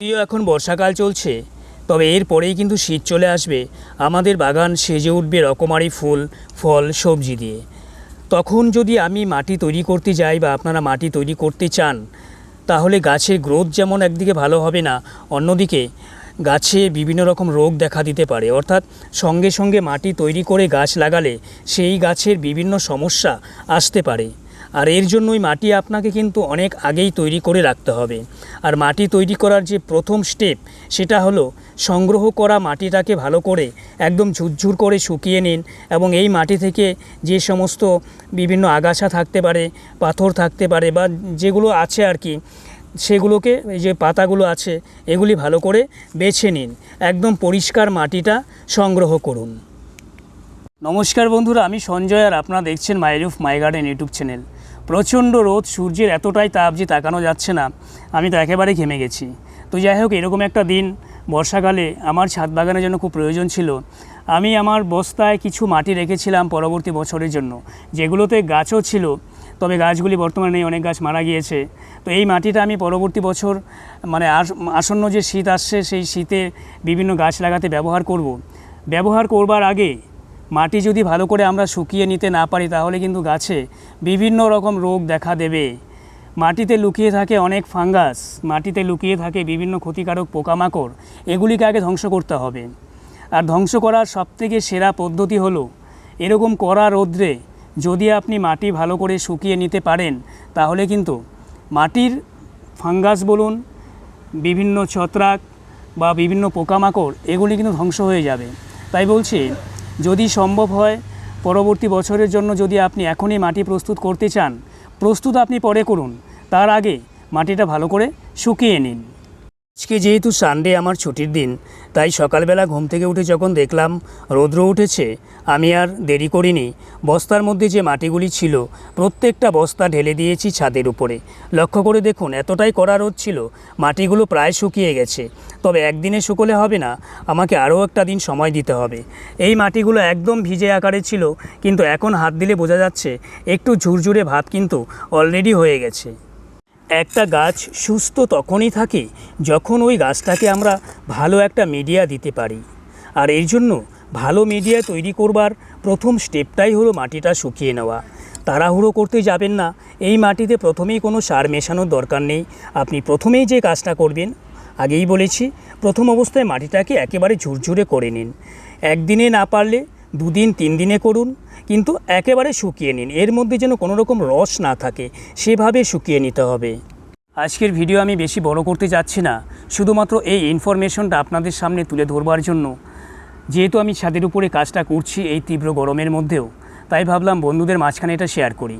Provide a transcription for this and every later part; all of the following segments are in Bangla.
যদিও এখন বর্ষাকাল চলছে, তবে এর পরেই কিন্তু শীত চলে আসবে। আমাদের বাগান সেজে উঠবে রকমারি ফুল, ফল, সবজি দিয়ে। তখন যদি আমি মাটি তৈরি করতে যাই বা আপনারা মাটি তৈরি করতে চান, তাহলে গাছের গ্রোথ যেমন একদিকে ভালো হবে না, অন্যদিকে গাছে বিভিন্ন রকম রোগ দেখা দিতে পারে। অর্থাৎ সঙ্গে সঙ্গে মাটি তৈরি করে গাছ লাগালে সেই গাছের বিভিন্ন সমস্যা আসতে পারে। আর এর জন্যই মাটি আপনাকে কিন্তু অনেক আগেই তৈরি করে রাখতে হবে। আর মাটি তৈরি করার যে প্রথম স্টেপ সেটা হলো সংগ্রহ করা মাটিটাকে ভালো করে একদম ঝুরঝুর করে শুকিয়ে নিন এবং এই মাটি থেকে যে সমস্ত বিভিন্ন আগাছা থাকতে পারে, পাথর থাকতে পারে বা যেগুলো আছে আর কি, সেগুলোকে এই যে পাতাগুলো আছে, এগুলি ভালো করে বেছে নিন। একদম পরিষ্কার মাটিটা সংগ্রহ করুন। নমস্কার বন্ধুরা, আমি সঞ্জয় আর আপনারা দেখছেন my roof my garden YouTube channel. প্রচণ্ড রোদ, সূর্যের এতটাই তাপ যে তাকানো যাচ্ছে না। আমি তো একেবারে ঘেমে গেছি। তো যাই হোক, এরকম একটা দিন বর্ষাকালে আমার ছাদ বাগানের জন্য খুব প্রয়োজন ছিল। আমি আমার বস্তায় কিছু মাটি রেখেছিলাম পরবর্তী বছরের জন্য। যেগুলোতে গাছও ছিল, তবে গাছগুলি বর্তমানে নেই, অনেক গাছ মারা গিয়েছে। তো এই মাটিটা আমি পরবর্তী বছর মানে আসন্ন যে শীত আসছে, সেই শীতে বিভিন্ন গাছ লাগাতে ব্যবহার করব। ব্যবহার করবার আগে মাটি যদি ভালো করে আমরা শুকিয়ে নিতে না পারি, তাহলে কিন্তু গাছে বিভিন্ন রকম রোগ দেখা দেবে। মাটিতে লুকিয়ে থাকে অনেক ফাঙ্গাস, মাটিতে লুকিয়ে থাকে বিভিন্ন ক্ষতিকারক পোকামাকড়, এগুলিকে আগে ধ্বংস করতে হবে। আর ধ্বংস করার সবথেকে সেরা পদ্ধতি হলো, এরকম কড়া রৌদ্রে যদি আপনি মাটি ভালো করে শুকিয়ে নিতে পারেন, তাহলে কিন্তু মাটির ফাঙ্গাস বলুন, বিভিন্ন ছত্রাক বা বিভিন্ন পোকামাকড়, এগুলি কিন্তু ধ্বংস হয়ে যাবে। তাই বলছি যদি সম্ভব হয়, পরবর্তী বছরের জন্য যদি আপনি এখনই মাটি প্রস্তুত করতে চান, প্রস্তুত আপনি পরে করুন। তার আগে মাটিটা ভালো করে শুকিয়ে নিন। আজকে যেহেতু সানডে আমার ছুটির দিন, তাই সকালবেলা ঘুম থেকে উঠে যখন দেখলাম রৌদ্র উঠেছে, আমি আর দেরি করিনি। বস্তার মধ্যে যে মাটিগুলি ছিল, প্রত্যেকটা বস্তা ঢেলে দিয়েছি ছাদের উপরে। লক্ষ্য করে দেখুন, এতটাই কড়া রোদ ছিল, মাটিগুলো প্রায় শুকিয়ে গেছে। তবে একদিনে শুকোলে হবে না, আমাকে আরও একটা দিন সময় দিতে হবে। এই মাটিগুলো একদম ভিজে আকারে ছিল, কিন্তু এখন হাত দিলে বোঝা যাচ্ছে, একটু ঝুরঝুরে ভাব কিন্তু অলরেডি হয়ে গেছে। একটা গাছ সুস্থ তখনই থাকে যখন ওই গাছটাকে আমরা ভালো একটা মিডিয়া দিতে পারি। আর এর জন্য ভালো মিডিয়া তৈরি করবার প্রথম স্টেপটাই হলো মাটিটা শুকিয়ে নেওয়া। তাড়াহুড়ো করতে যাবেন না, এই মাটিতে প্রথমেই কোনো সার মেশানোর দরকার নেই। আপনি প্রথমেই যে কাজটা করবেন, আগেই বলেছি, প্রথম অবস্থায় মাটিটাকে একেবারে ঝুরঝুরে করে নিন। একদিনে না পারলে দুদিন তিন দিনে করুন কিন্তু একেবারে শুকিয়ে নিন। এর মধ্যে যেন কোনো রকম রস না থাকে, সেভাবে শুকিয়ে নিতে হবে। আজকের ভিডিও আমি বেশি বড় করতে যাচ্ছি না। শুধুমাত্র এই ইনফরমেশনটা আপনাদের সামনে তুলে ধরবার জন্য। যেহেতু আমি ছাদের উপরে কাজটা করছি এই তীব্র গরমের মধ্যেও, তাই ভাবলাম বন্ধুদের মাঝখানে এটা শেয়ার করি।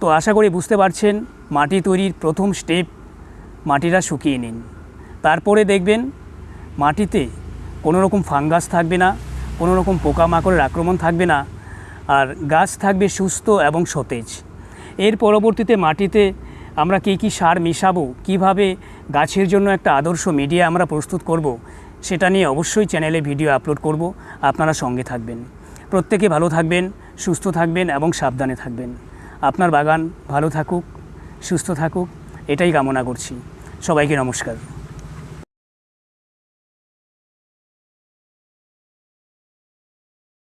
তো আশা করি বুঝতে পারছেন, মাটি তৈরির প্রথম স্টেপ মাটিটা শুকিয়ে নিন। তারপরে দেখবেন, মাটিতে কোনো রকম ফাঙ্গাস থাকবে না কোনো রকম পোকামাকড়ের আক্রমণ থাকবে না। আর গাছ থাকবে সুস্থ এবং সতেজ। এর পরবর্তীতে মাটিতে আমরা কী কী সার মিশাবো, কীভাবে গাছের জন্য একটা আদর্শ মিডিয়া আমরা প্রস্তুত করব, সেটা নিয়ে অবশ্যই চ্যানেলে ভিডিও আপলোড করব। আপনারা সঙ্গে থাকবেন। প্রত্যেকে ভালো থাকবেন, সুস্থ থাকবেন এবং সাবধানে থাকবেন। আপনার বাগান ভালো থাকুক, সুস্থ থাকুক, এটাই কামনা করছি। সবাইকে নমস্কার।